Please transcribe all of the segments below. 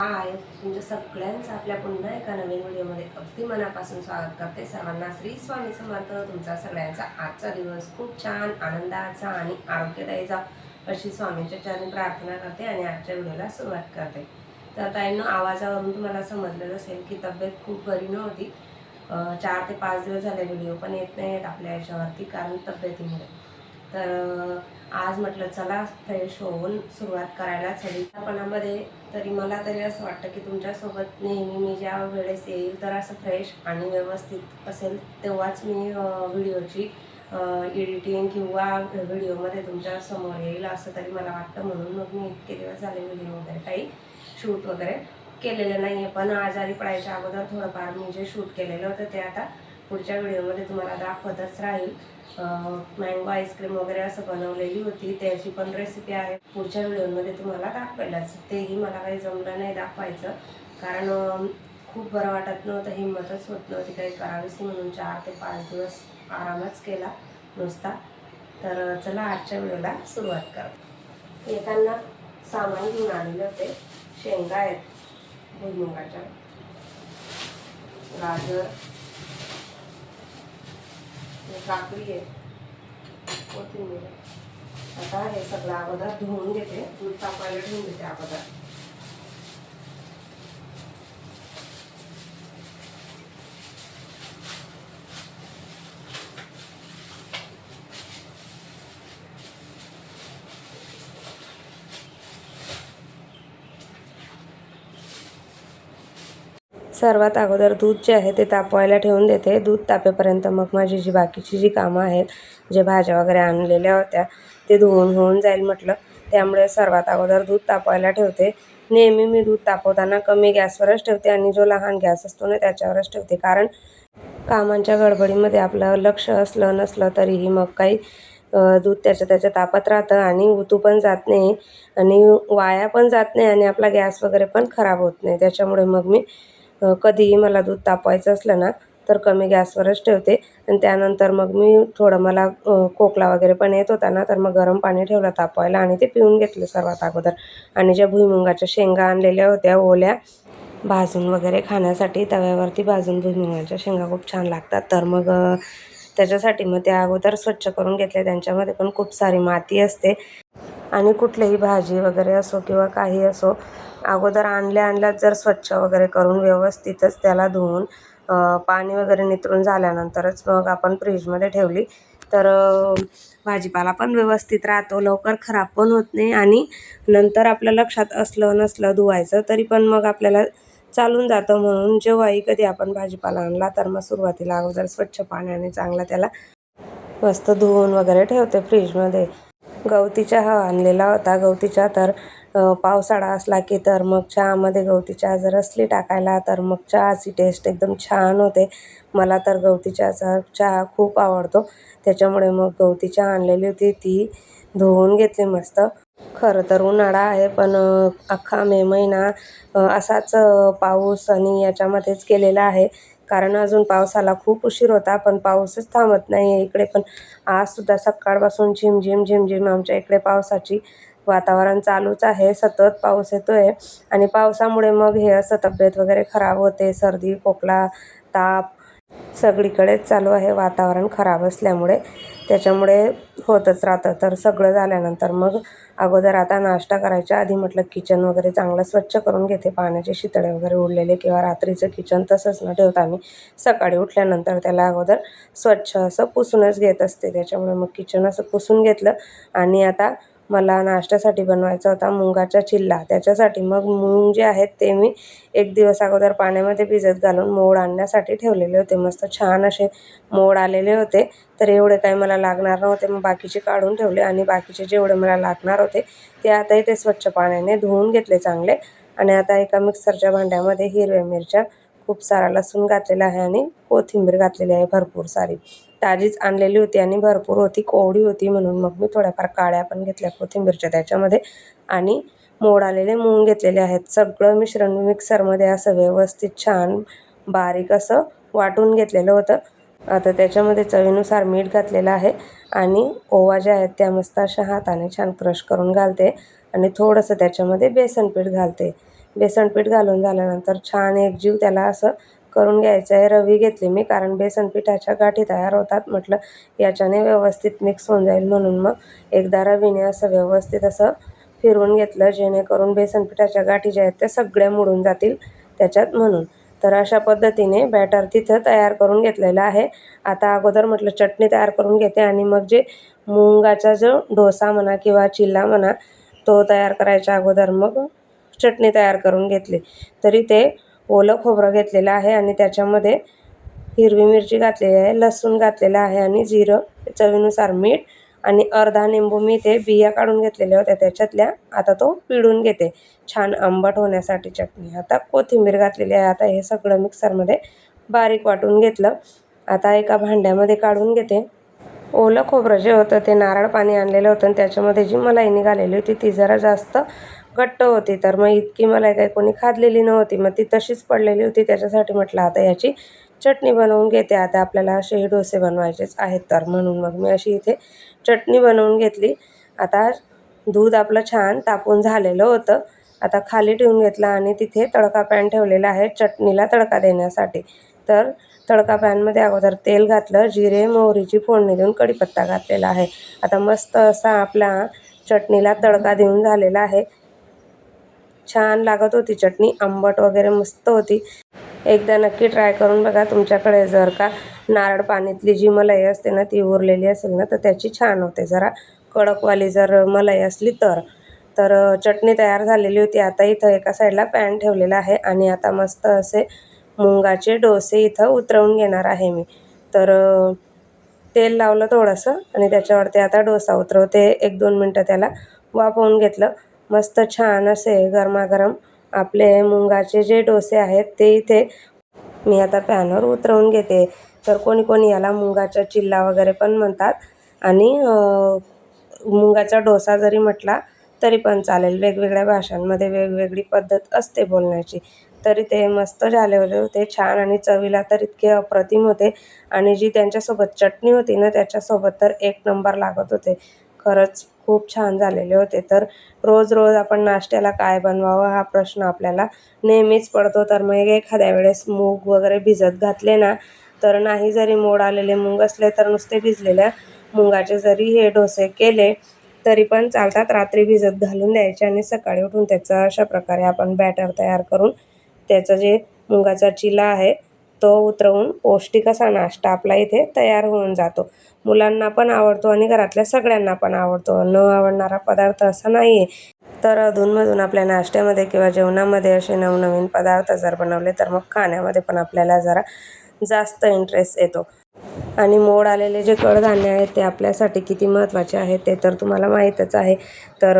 हाय तुमच्या सगळ्यांचं आपल्या पुन्हा एका नवीन व्हिडिओमध्ये अगदी मनापासून स्वागत करते. सर्वांना श्री स्वामी समर्थ. तुमचा सगळ्यांचा आजचा दिवस खूप छान आनंदाचा आणि आरोग्यदायीचा अशी स्वामींच्या चरणी प्रार्थना करते आणि आजच्या व्हिडिओला सुरुवात करते. तर ताईंनो आवाजावरून तुम्हाला समजलेलं असेल की तब्येत खूप बरी नव्हती. चार ते पाच दिवस झाले व्हिडिओ पण येत नाही आहेत आपल्या याच्यावरती कारण तब्येतीमुळे. तर आज म्हटलं चला फ्रेश होऊन सुरुवात करायलाच हवी पणामध्ये तरी मला तरी असं वाटतं की तुमच्यासोबत नेहमी मी ज्या वेळेस येईल तर असं फ्रेश आणि व्यवस्थित असेल तेव्हाच मी व्हिडिओची एडिटिंग किंवा व्हिडिओमध्ये तुमच्यासमोर येईल असं तरी मला वाटतं. म्हणून मग मी इतके दिवस झाले व्हिडिओ वगैरे काही शूट वगैरे केलेलं नाही आहे पण आजारी पडायच्या अगोदर थोडंफार मी जे शूट केलेलं होतं ते आता पुढच्या व्हिडिओमध्ये तुम्हाला दाखवतच राहील. मँगो आईस्क्रीम वगैरे असं बनवलेली होती. त्याची पण रेसिपी आहे. पुढच्या व्हिडिओमध्ये तुम्हाला दाखवायलाच तेही मला काही जमलं नाही दाखवायचं. कारण खूप बरं वाटत नव्हतं हिंमतच होत नव्हती. काही करावीस म्हणून चार ते पाच दिवस आरामच केला नुसता. तर चला आजच्या व्हिडिओला सुरुवात करा. येताना सामान घेऊन आलेले होते. शेंगा आहेत. भुईमुगाच्या. गाजर. काकडी आहे. कोथिंबीर. आता हे सगळं अगोदर धुवून घेते. दूध तापायला ठेवून घेते अगोदर. सर्वात अगोदर दूध जे आहे ते तापवायला ठेवून देते. दूध तापेपर्यंत मग माझी जी बाकीची जी कामं आहेत जे भाज्या वगैरे आणलेल्या होत्या ते धुवून होऊन जाईल म्हटलं. त्यामुळे सर्वात अगोदर दूध तापवायला ठेवते. नेहमी मी दूध तापवताना कमी गॅसवरच ठेवते आणि जो लहान गॅस असतो ना त्याच्यावरच ठेवते. कारण कामांच्या गडबडीमध्ये आपलं लक्ष असलं नसलं तरीही मग काही दूध त्याच्या त्याच्या तापत राहतं आणि उतू पण जात नाही आणि वाया पण जात नाही आणि आपला गॅस वगैरे पण खराब होत नाही. त्याच्यामुळे मग मी कधीही मला दूध तापवायचं असलं ना तर कमी गॅसवरच ठेवते. आणि त्यानंतर मग मी थोडं मला खोकला वगैरे पण येत होता ना तर मग गरम पाणी ठेवलं तापवायला आणि ते पिऊन घेतलं सर्वात अगोदर. आणि ज्या भुईमुगाच्या शेंगा आणलेल्या होत्या ओल्या भाजून वगैरे खाण्यासाठी तव्यावरती भाजून भुईमुगाच्या शेंगा खूप छान लागतात. तर मग त्याच्यासाठी मग त्या अगोदर स्वच्छ करून घेतले त्यांच्यामध्ये पण खूप सारी माती असते. आणि कुठलीही भाजी वगैरे असो किंवा काही असो अगोदर आणल्या आणल्याच जर स्वच्छ वगैरे करून व्यवस्थितच त्याला धुवून पाणी वगैरे नितरून झाल्यानंतरच मग आपण फ्रीजमध्ये ठेवली. तर भाजीपाला पण व्यवस्थित राहतो लवकर खराब पण होत नाही आणि नंतर आपल्या लक्षात असलं नसलं धुवायचं तरी पण मग आपल्याला चालून जातं म्हणून जेव्हाही कधी आपण भाजीपाला आणला तर मग सुरुवातीला अगोदर स्वच्छ पाण्याने चांगला त्याला मस्त धुवून वगैरे ठेवते फ्रीजमध्ये. गवती चहा आणलेला होता. गवती चहा तर पावसाळा असला की तर मग चहामध्ये गवती चहा जर असली टाकायला तर मग चहाची टेस्ट एकदम छान होते. मला तर गवती चहाचा चहा खूप आवडतो. त्याच्यामुळे मग गवती चहा आणलेली होती. ती धुवून घेतली मस्त. खरं तर उन्हाळा आहे पण अख्खा मे महिना असाच पाऊस आणि याच्यामध्येच केलेला आहे. कारण अजून पावसाला खूप उशीर होता पण पाऊसच थांबत नाही आहे इकडे. पण आजसुद्धा सकाळपासून झिमझिम झिमझिम आमच्या इकडे पावसाची वातावरण चालूच आहे. सतत पाऊस येतो आहे आणि पावसामुळे मग हे असं तब्येत वगैरे खराब होते सर्दी खोकला ताप सगळीकडेच चालू आहे वातावरण खराब असल्यामुळे. त्याच्यामुळे होतच राहतं. तर सगळं झाल्यानंतर मग अगोदर आता नाश्ता करायच्या आधी म्हटलं किचन वगैरे चांगलं स्वच्छ करून घेते. पाण्याचे शितळे वगैरे उडलेले किंवा रात्रीचं किचन तसंच न ठेवता मी सकाळी उठल्यानंतर त्याला अगोदर स्वच्छ असं पुसूनच घेत असते. त्याच्यामुळे मग किचन असं पुसून घेतलं आणि आता मला नाश्त्यासाठी बनवायचा होता मुगाचा चिल्ला. त्याच्यासाठी मग मूग जे आहेत ते मी एक दिवस अगोदर पाण्यामध्ये भिजत घालून मोड आणण्यासाठी ठेवलेले होते. मस्त छान असे मोड आलेले होते. तर एवढे काही मला लागणार नव्हते. मग बाकीचे काढून ठेवले आणि बाकीचे जेवढे मला लागणार होते ते आता इथे स्वच्छ पाण्याने धुवून घेतले चांगले. आणि आता एका मिक्सरच्या भांड्यामध्ये हिरव्या मिरच्या खूप सारा लसूण घातलेला आहे आणि कोथिंबीर घातलेली आहे भरपूर सारी. ताजीच आणलेली होती आणि भरपूर होती कोवडी होती म्हणून. मग मी थोड्याफार काळ्या पण घेतल्या कोथिंबीरच्या त्याच्यामध्ये आणि मोड आलेले मूग घेतलेले आहेत. सगळं मिश्रण मिक्सरमध्ये असं व्यवस्थित छान बारीक असं वाटून घेतलेलं होतं. आता त्याच्यामध्ये चवीनुसार मीठ घातलेलं आहे आणि ओवा ज्या आहेत त्या मस्त अशा हाताने छान क्रश करून घालते आणि थोडंसं त्याच्यामध्ये बेसन पीठ घालते. बेसन पीठ घालून झाल्यानंतर छान एकजीव त्याला असं करून घ्यायचं आहे. रवी घेतली मी कारण बेसन पिठाच्या गाठी तयार होतात म्हटलं याच्याने व्यवस्थित मिक्स होऊन जाईल म्हणून मग एकदा रवीने असं व्यवस्थित असं फिरवून घेतलं जेणेकरून बेसन पिठाच्या गाठी ज्या आहेत त्या सगळ्या मुडून जातील त्याच्यात म्हणून. तर अशा पद्धतीने बॅटर तिथं तयार करून घेतलेलं आहे. आता अगोदर म्हटलं चटणी तयार करून घेते आणि मग जे मुंगाचा जो डोसा म्हणा किंवा चिल्ला म्हणा तो तयार करायच्या अगोदर मग चटणी तयार करून घेतली. तरी ते ओलं खोबरं घेतलेलं आहे आणि त्याच्यामध्ये हिरवी मिरची घातलेली आहे लसूण घातलेलं आहे आणि जिरं चवीनुसार मीठ आणि अर्धा निंबू मी ते बिया काढून घेतलेल्या होत्या. त्याच्यातल्या आता तो पिळून घेते. छान आंबट होण्यासाठी चटणी. आता कोथिंबीर घातलेली आहे. आता हे सगळं मिक्सरमध्ये बारीक वाटून घेतलं. आता एका भांड्यामध्ये काढून घेते. ओलं खोबरं जे होतं ते नारळ पाणी आणलेलं होतं आणि त्याच्यामध्ये जी मलाई निघालेली होती ती जरा जास्त घट्ट होती. तर मग इतकी मला काही कोणी खाल्लेली नव्हती. मग ती तशीच पडलेली होती. त्याच्यासाठी म्हटलं आता याची चटणी बनवून घेते. आता आपल्याला असेही डोसे बनवायचेच आहेत. तर म्हणून मग मी अशी इथे चटणी बनवून घेतली. आता दूध आपलं छान तापून झालेलं होतं. आता खाली ठेवून घेतला आणि तिथे तडका पॅन ठेवलेला आहे चटणीला तडका देण्यासाठी. तर तडका पॅनमध्ये अगोदर तेल घातलं जिरे मोहरीची फोडणी देऊन कढीपत्ता घातलेला आहे. आता मस्त असा आपला चटणीला तडका देऊन झालेला आहे. छान लागत होती चटणी आंबट वगैरे मस्त होती. एकदा नक्की ट्राय करून बघा तुमच्याकडे. जर का नारळ पाण्यातली जी मलाई असते ना ती उरलेली असेल ना तर त्याची छान होते. जरा कडकवाली जर मलाई असली तर. तर चटणी तयार झालेली होती. आता इथं एका साईडला पॅन ठेवलेला आहे आणि आता मस्त असे मुंगाचे डोसे इथं उतरवून घेणार आहे मी. तर तेल लावलं थोडंसं आणि त्याच्यावरती आता डोसा उतरवते. एक दोन मिनटं त्याला वाफवून घेतलं. मस्त छान असे गरमागरम आपले मुंगाचे जे डोसे आहेत ते इथे मी आता पॅनवर उतरवून घेते. तर कोणी कोणी याला मुंगाचा चिल्ला वगैरे पण म्हणतात. आणि मुंगाचा डोसा जरी म्हटला तरी पण चालेल. वेगवेगळ्या भाषांमध्ये वेगवेगळी पद्धत असते बोलण्याची. तरी ते मस्त झाले होते. छान आणि चवीला तर इतके अप्रतिम होते. आणि जी त्यांच्यासोबत चटणी होती ना त्याच्यासोबत तर एक नंबर लागत होते. खरंच खूप छान झालेले होते. तर रोज रोज आपण नाश्त्याला काय बनवावं हा प्रश्न आपल्याला नेहमीच पडतो. तर मग एखाद्या वेळेस मूग वगैरे भिजत घातले ना तर नाही जरी मोड आलेले मूग असले तर नुसते भिजलेल्या मुंगाचे जरी हे डोसे केले तरी पण चालतात. रात्री भिजत घालून द्यायचे आणि सकाळी उठून त्याचं अशा प्रकारे आपण बॅटर तयार करून त्याचं जे मुगाचा चिला आहे तो उतरवून पौष्टिक असा नाश्ता आपला इथे तयार होऊन जातो. मुलांना पण आवडतो आणि घरातल्या सगळ्यांना पण आवडतो. न आवडणारा पदार्थ असा नाही आहे तर अधूनमधून आपल्या नाश्त्यामध्ये किंवा जेवणामध्ये असे नवनवीन पदार्थ जर बनवले तर मग खाण्यामध्ये पण आपल्याला जरा जास्त इंटरेस्ट येतो. आणि मोड आलेले जे कडधान्य आहेत ते आपल्यासाठी किती महत्त्वाचे आहेत ते तर तुम्हाला माहीतच आहे. तर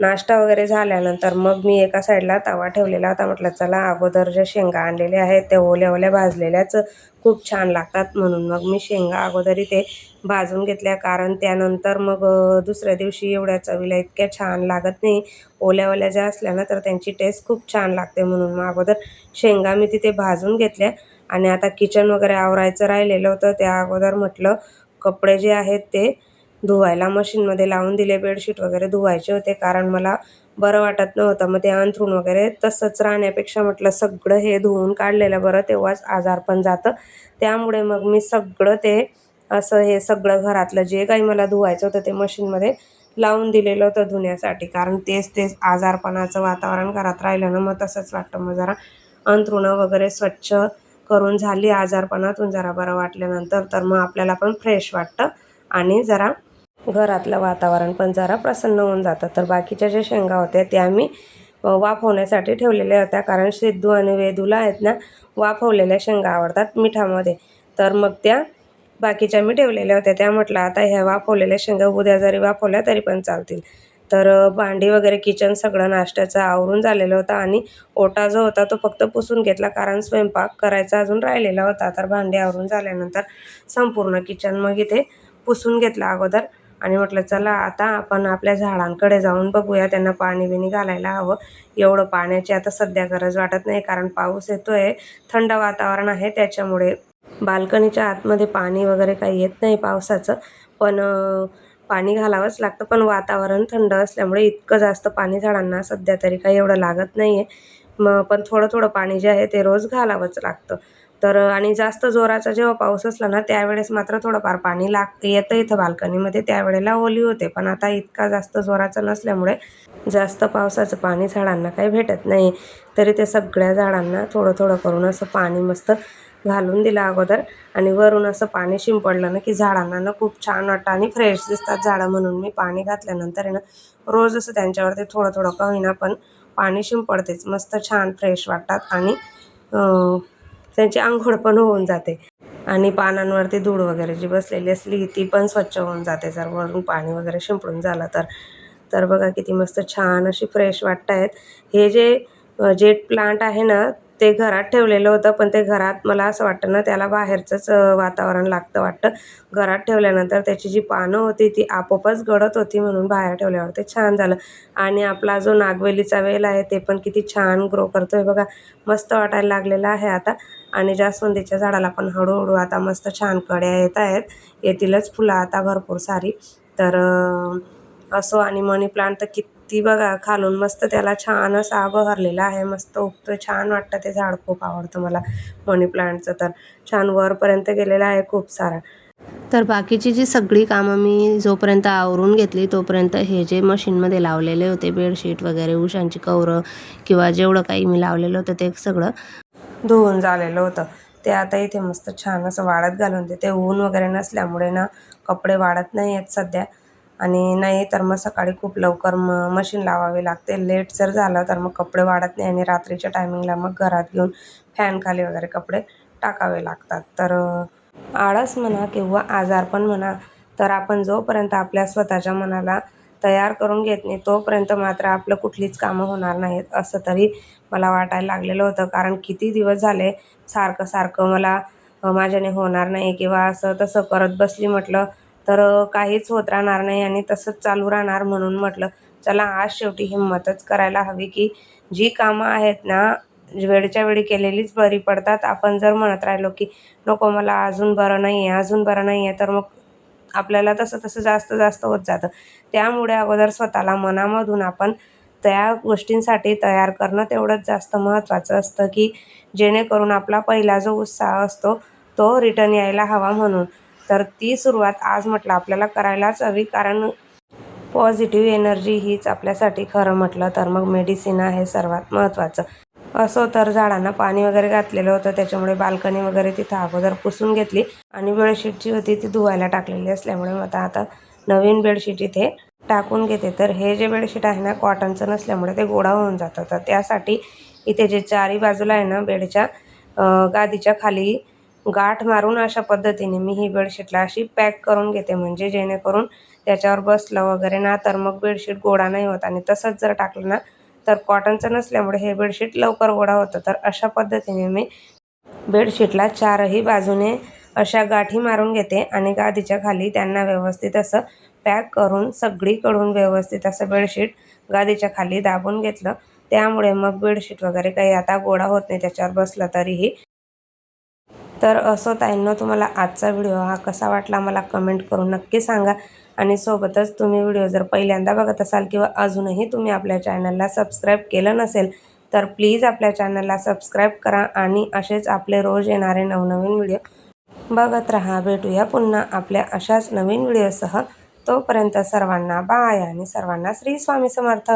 नाश्ता वगैरे झाल्यानंतर मग मी एका साईडला तवा ठेवलेला होता. म्हटलं चला अगोदर ज्या शेंगा आणलेल्या आहेत त्या ओल्या ओल्या भाजलेल्याच खूप छान लागतात. म्हणून मग मी शेंगा अगोदर इथे भाजून घेतल्या. कारण त्यानंतर मग दुसऱ्या दिवशी एवढ्या चवीला इतक्या छान लागत नाही. ओल्या ओल्या ज्या असल्या ना तर त्यांची टेस्ट खूप छान लागते. म्हणून मग अगोदर शेंगा मी तिथे भाजून घेतल्या. आणि आता किचन वगैरे आवरायचं राहिलेलं होतं त्या अगोदर म्हटलं कपडे जे आहेत ते धुवायला मशीनमध्ये लावून दिले बेडशीट वगैरे धुवायचे होते कारण मला बरं वाटत नव्हतं. मग ते अंथरूण वगैरे तसंच राहण्यापेक्षा म्हटलं सगळं हे धुवून काढलेलं बरं तेव्हाच आजार पण जातं. त्यामुळे मग मी सगळं ते असं हे सगळं घरातलं जे काही मला धुवायचं होतं ते मशीनमध्ये लावून दिलेलं होतं धुण्यासाठी. कारण तेच तेच आजारपणाचं वातावरण घरात राहिलं ना मग तसंच वाटतं मग जरा अंथरुणं वगैरे स्वच्छ करून झाली आजारपणातून जरा बरं वाटल्यानंतर तर मग आपल्याला पण फ्रेश वाटतं आणि जरा घरातलं वातावरण पण जरा प्रसन्न होऊन जातं. तर बाकीच्या ज्या शेंगा होत्या त्या मी वाफवण्यासाठी ठेवलेल्या होत्या. कारण सिद्धू आणि वेदूला आहेत ना वाफवलेल्या शेंगा आवडतात मिठामध्ये. तर मग त्या बाकीच्या मी ठेवलेल्या होत्या. त्या म्हटलं आता ह्या वाफवलेल्या शेंगा उद्या जरी वाफवल्या तरी पण चालतील. तर भांडी वगैरे किचन सगळं नाश्त्याचं आवरून झालेलं होतं आणि ओटा जो होता तो फक्त पुसून घेतला कारण स्वयंपाक करायचा अजून राहिलेला होता. तर भांडी आवरून झाल्यानंतर संपूर्ण किचन मग इथे पुसून घेतला अगोदर आणि म्हटलं चला आता आपण आपल्या झाडांकडे जाऊन बघूया. त्यांना पाणी बिणी घालायला हवं. एवढं पाण्याची आता सध्या गरज वाटत नाही कारण पाऊस येतो आहे थंड वातावरण आहे. त्याच्यामुळे बाल्कनीच्या आतमध्ये पाणी वगैरे काही येत नाही पावसाचं. पण पाणी घालावंच लागतं पण वातावरण थंड असल्यामुळे इतकं जास्त पाणी झाडांना सध्या तरी काही एवढं लागत नाही आहे मग पण थोडं थोडं पाणी जे आहे ते रोज घालावंच लागतं. तर आणि जास्त जोराचा जेव्हा पाऊस असला ना त्यावेळेस मात्र थोडंफार पाणी लागतं. येतं इथं बाल्कनीमध्ये त्यावेळेला ओली होते पण आता इतका जास्त जोराचा नसल्यामुळे जास्त पावसाचं पाणी झाडांना काही भेटत नाही तरी ते सगळ्या झाडांना थोडं थोडं करून असं पाणी मस्त घालून दिला अगोदर. आणि वरून असं पाणी शिंपडलं ना की झाडांना ना खूप छान वाटतं. आणि फ्रेश दिसतात झाडं म्हणून. मी पाणी घातल्यानंतर आहे ना रोज असं त्यांच्यावरती थोडं थोडं का होईना पण पाणी शिंपडतेच. मस्त छान फ्रेश वाटतात. आणि त्यांची आंघोळ पण होऊन जाते. आणि पानांवरती धूळ वगैरे जी बसलेली असली ती पण स्वच्छ होऊन जाते. जर वरून पाणी वगैरे शिंपडून झालं तर. तर बघा किती मस्त छान अशी फ्रेश वाटत आहेत हे जे जेट प्लांट आहे ना ते घरात ठेवलेलं होतं पण ते घरात मला असं वाटतं ना त्याला बाहेरचंच वातावरण लागतं वाटतं. घरात ठेवल्यानंतर त्याची जी पानं होती ती आपोआपच गळत होती म्हणून बाहेर ठेवल्यावर ते छान झालं. आणि आपला जो नागवेलीचा वेल आहे ते पण किती छान ग्रो करतो आहे बघा. मस्त वाटायला लागलेला आहे आता. आणि जास्वंदीच्या झाडाला पण हळूहळू आता मस्त छान कड्या येत आहेत. येतीलच फुलं आता भरपूर सारी. तर असो आणि मनी प्लांट तर किती बघा खालून मस्त त्याला छान असा बहरलेला आहे मस्त उगतो छान वाटतं ते झाड खूप आवडतं मला मनी प्लांटचं तर. छान वरपर्यंत गेलेलं आहे खूप सारा. तर बाकीची जी सगळी कामं मी जोपर्यंत आवरून घेतली तोपर्यंत हे जे मशीनमध्ये लावलेले होते बेडशीट वगैरे उशांची कवरं किंवा जेवढं काही मी लावलेलं होतं ते सगळं धुवून झालेलं होतं. ते आता इथे मस्त छान असं वाळत घालून देते. ऊन वगैरे नसल्यामुळे ना कपडे वाळत नाही आहेत सध्या. आणि नाही तर मग सकाळी खूप लवकर म मशीन लावावी लागते. लेट जर झालं तर मग कपडे वाढत नाही आणि रात्रीच्या टायमिंगला मग घरात घेऊन फॅनखाली वगैरे कपडे टाकावे लागतात. तर आळस म्हणा किंवा आजारपण म्हणा तर आपण जोपर्यंत आपल्या स्वतःच्या मनाला तयार करून घेत नाही तोपर्यंत मात्र आपलं कुठलीच कामं होणार नाहीत असं तरी मला वाटायला लागलेलं होतं. कारण किती दिवस झाले सारखं सारखं मला माझ्याने होणार नाही किंवा असं तसं करत बसली म्हटलं तर काहीच होत राहणार नाही आणि तसंच चालू राहणार म्हणून म्हटलं चला आज शेवटी हिंमतच करायला हवी की जी कामं आहेत ना वेळच्या वेळी केलेलीच बरी पडतात. आपण जर म्हणत राहिलो की नको मला अजून बरं नाही आहे अजून बरं नाही आहे तर मग आपल्याला तसं तसं जास्त जास्त होत जातं. त्यामुळे अगोदर स्वतःला मनामधून आपण त्या गोष्टींसाठी तयार करणं तेवढंच जास्त महत्त्वाचं असतं की जेणेकरून आपला पहिला जो उत्साह असतो तो रिटर्न यायला हवा म्हणून. तर ती सुरुवात आज म्हटलं आपल्याला करायलाच हवी कारण पॉझिटिव्ह एनर्जी हीच आपल्यासाठी खरं म्हटलं तर मग मेडिसिन आहे सर्वात महत्त्वाचं असो तर झाडांना पाणी वगैरे घातलेलं होतं त्याच्यामुळे बाल्कनी वगैरे तिथं अगोदर पुसून घेतली आणि बेडशीट जी होती ती धुवायला टाकलेली असल्यामुळे मग आता नवीन बेडशीट इथे टाकून घेते. तर हे जे बेडशीट आहे ना कॉटनचं नसल्यामुळे ते गोडा होऊन जातं. तर त्यासाठी इथे जे चारी बाजूला आहे ना बेडच्या गादीच्या खाली गाठ मारून अशा पद्धतीने मी ही बेडशीटला अशी पॅक करून घेते. म्हणजे जेणेकरून त्याच्यावर बसलं वगैरे ना तर मग बेडशीट गोडा नाही होत. आणि तसंच जर टाकलं ना तर कॉटनचं नसल्यामुळे हे बेडशीट लवकर गोडा होतं. तर अशा पद्धतीने मी बेडशीटला चारही बाजूने अशा गाठी मारून घेते आणि गादीच्या खाली त्यांना व्यवस्थित असं पॅक करून सगळीकडून व्यवस्थित असं बेडशीट गादीच्या खाली दाबून घेतलं. त्यामुळे मग बेडशीट वगैरे काही आता गोडा होत नाही त्याच्यावर बसलं तरीही तर असं ताईंनो तुम्हाला आजचा व्हिडिओ हा कसा वाटला मला कमेंट करून नक्की सांगा. आणि सोबतच तुम्ही व्हिडिओ जर पहिल्यांदा बघत असाल किंवा अजूनही तुम्ही आपल्या चॅनलला सबस्क्राईब केलं नसेल तर प्लीज आपल्या चॅनलला सबस्क्राईब करा आणि असेच आपले रोज येणारे नवनवीन व्हिडिओ बघत राहा. भेटूया पुन्हा आपल्या अशाच नवीन व्हिडिओसह. तोपर्यंत सर्वांना बाय आणि सर्वांना श्री स्वामी समर्थ.